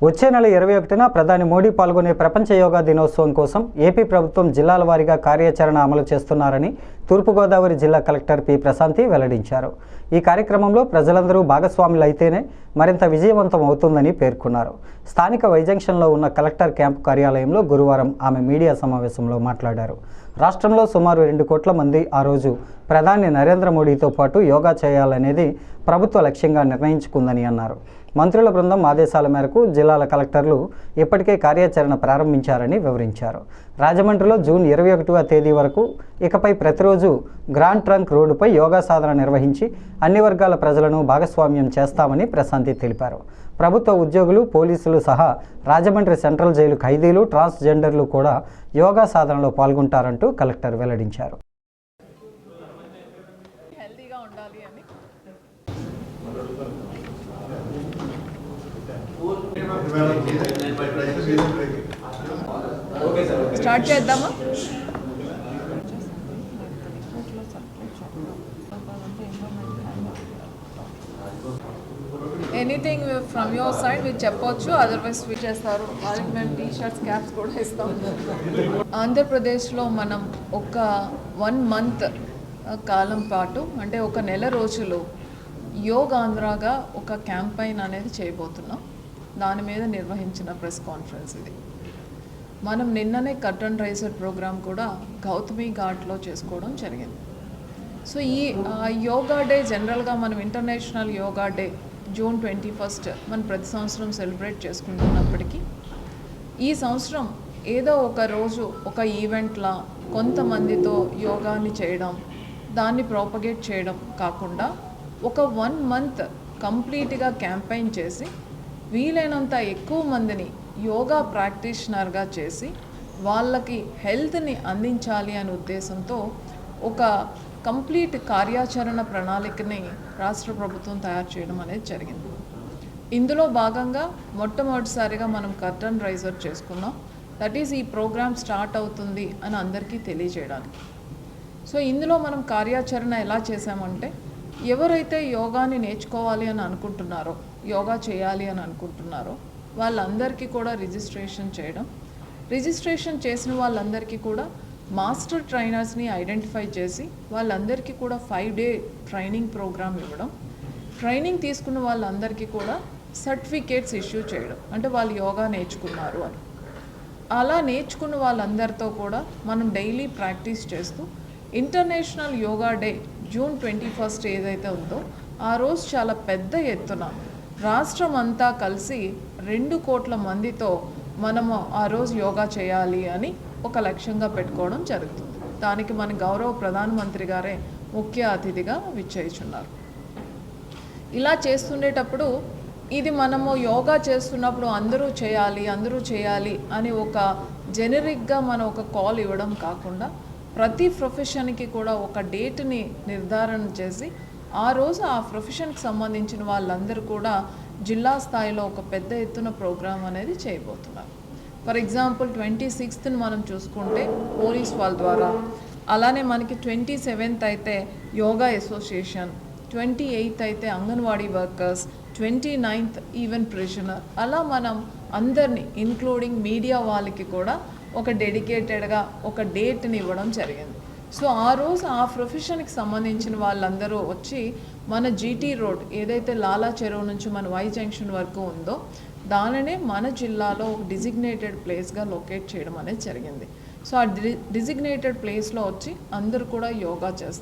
వచ్చే నెల ఇరవై ఒకటిన ప్రధాని మోడీ పాల్గొనే ప్రపంచ యోగా దినోత్సవం కోసం ఏపీ ప్రభుత్వం జిల్లాల వారీగా కార్యాచరణ అమలు చేస్తున్నారని తూర్పుగోదావరి జిల్లా కలెక్టర్ పి ప్రశాంతి వెల్లడించారు. ఈ కార్యక్రమంలో ప్రజలందరూ భాగస్వాములు అయితేనే మరింత విజయవంతం అవుతుందని పేర్కొన్నారు. స్థానిక వైజంక్షన్లో ఉన్న కలెక్టర్ క్యాంపు కార్యాలయంలో గురువారం ఆమె మీడియా సమావేశంలో మాట్లాడారు. రాష్ట్రంలో సుమారు రెండు కోట్ల మంది ఆ రోజు ప్రధాని నరేంద్ర మోడీతో పాటు యోగా చేయాలనేది ప్రభుత్వ లక్ష్యంగా నిర్ణయించుకుందని అన్నారు. మంత్రుల బృందం ఆదేశాల మేరకు జిల్లాల కలెక్టర్లు ఇప్పటికే కార్యాచరణ ప్రారంభించారని వివరించారు. రాజమండ్రిలో జూన్ ఇరవై ఒకటవ తేదీ వరకు ఇకపై ప్రతిరోజు గ్రాండ్ ట్రంక్ రోడ్డుపై యోగా సాధన నిర్వహించి అన్ని వర్గాల ప్రజలను భాగస్వామ్యం చేస్తామని ప్రశాంతి తెలిపారు. ప్రభుత్వ ఉద్యోగులు పోలీసులు సహా రాజమండ్రి సెంట్రల్ జైలు ఖైదీలు ట్రాన్స్జెండర్లు కూడా యోగా సాధనలో పాల్గొంటారంటూ కలెక్టర్ వెల్లడించారు. హెల్తీగా ఉండాలి అని. స్టార్ట్ చేద్దామా? ఎనీథింగ్ ఫ్రమ్ యువర్ సైడ్ మీరు చెప్పొచ్చు. అదర్వైజ్ స్విచ్ చేస్తారు. వాళ్ళకి మేము టీ షర్ట్స్ క్యాప్స్ కూడా ఇస్తాం. ఆంధ్రప్రదేశ్లో మనం ఒక వన్ మంత్ కాలం పాటు అంటే ఒక నెల రోజులు యోగ్ ఆంధ్రాగా ఒక క్యాంపెయిన్ అనేది చేయబోతున్నాం. దాని మీద నిర్వహించిన ప్రెస్ కాన్ఫరెన్స్ ఇది. మనం నిన్ననే కట్ రైజర్ ప్రోగ్రామ్ కూడా గౌతమి ఘాట్లో చేసుకోవడం జరిగింది. సో ఈ యోగా డే జనరల్గా మనం international yoga day June twenty first మనం ప్రతి సంవత్సరం సెలబ్రేట్ చేసుకుంటున్నప్పటికీ ఈ సంవత్సరం ఏదో ఒక రోజు ఒక ఈవెంట్లా కొంతమందితో యోగాని చేయడం దాన్ని ప్రాపగేట్ చేయడం కాకుండా ఒక వన్ మంత్ కంప్లీట్గా క్యాంపెయిన్ చేసి వీలైనంత ఎక్కువ మందిని యోగా ప్రాక్టీషనర్గా చేసి వాళ్ళకి హెల్త్ని అందించాలి అనే ఉద్దేశంతో ఒక కంప్లీట్ కార్యాచరణ ప్రణాళికని రాష్ట్ర ప్రభుత్వం తయారు చేయడం అనేది జరిగింది. ఇందులో భాగంగా మొట్టమొదటిసారిగా మనం కర్టన్ రైజర్ చేసుకున్నాం. దట్ ఈస్ ఈ ప్రోగ్రామ్ స్టార్ట్ అవుతుంది అని అందరికీ తెలియజేయడానికి. సో ఇందులో మనం కార్యాచరణ ఎలా చేసామంటే ఎవరైతే యోగాని నేర్చుకోవాలి అని అనుకుంటున్నారో యోగా చేయాలి అని అనుకుంటున్నారో వాళ్ళందరికీ కూడా రిజిస్ట్రేషన్ చేయడం. రిజిస్ట్రేషన్ చేసిన వాళ్ళందరికీ కూడా మాస్టర్ ట్రైనర్స్ని ఐడెంటిఫై చేసి వాళ్ళందరికీ కూడా ఫైవ్ డే ట్రైనింగ్ ప్రోగ్రామ్ ఇవ్వడం ట్రైనింగ్ తీసుకున్న వాళ్ళందరికీ కూడా సర్టిఫికేట్స్ ఇష్యూ చేయడం అంటే వాళ్ళు యోగా నేర్చుకున్నారు అని. అలా నేర్చుకున్న వాళ్ళందరితో కూడా మనం డైలీ ప్రాక్టీస్ చేస్తూ international yoga day June twenty first ఏదైతే ఉందో ఆ రోజు చాలా పెద్ద ఎత్తున రాష్ట్రం అంతా కలిసి రెండు కోట్ల మందితో మనము ఆ రోజు యోగా చేయాలి అని ఒక లక్ష్యంగా పెట్టుకోవడం జరుగుతుంది. దానికి మన గౌరవ ప్రధానమంత్రి గారే ముఖ్య అతిథిగా విచ్చేయుచున్నారు. ఇలా చేస్తుండేటప్పుడు ఇది మనము యోగా చేస్తున్నప్పుడు అందరూ చేయాలి అందరూ చేయాలి అని ఒక జెనరిక్గా మనం ఒక కాల్ ఇవ్వడం కాకుండా ప్రతి ప్రొఫెషన్కి కూడా ఒక డేట్ని నిర్ధారణ చేసి ఆ రోజు ఆ ప్రొఫెషన్కి సంబంధించిన వాళ్ళందరూ కూడా జిల్లా స్థాయిలో ఒక పెద్ద ఎత్తున ప్రోగ్రాం అనేది చేయబోతున్నారు. ఫర్ ఎగ్జాంపుల్ ట్వంటీ సిక్స్త్ని మనం చూసుకుంటే పోలీస్ వాళ్ళ ద్వారా. అలానే మనకి ట్వంటీ సెవెంత్ అయితే యోగా అసోసియేషన్ ట్వంటీ ఎయిత్ అయితే anganwadi workers twenty ninth even prisoner. అలా మనం అందరినీ ఇంక్లూడింగ్ మీడియా వాళ్ళకి కూడా ఒక డెడికేటెడ్గా ఒక డేట్ని ఇవ్వడం జరిగింది. సో ఆ రోజు ఆ ప్రొఫెషన్కి సంబంధించిన వాళ్ళందరూ వచ్చి మన జీటీ రోడ్ ఏదైతే లాలా చెరువు నుంచి మన వై జంక్షన్ వరకు ఉందో దానినే మన జిల్లాలో ఒక డిజిగ్నేటెడ్ ప్లేస్గా లొకేట్ చేయడం అనేది జరిగింది. సో ఆ డి డిజిగ్నేటెడ్ ప్లేస్లో వచ్చి అందరూ కూడా యోగా చేస్తారు.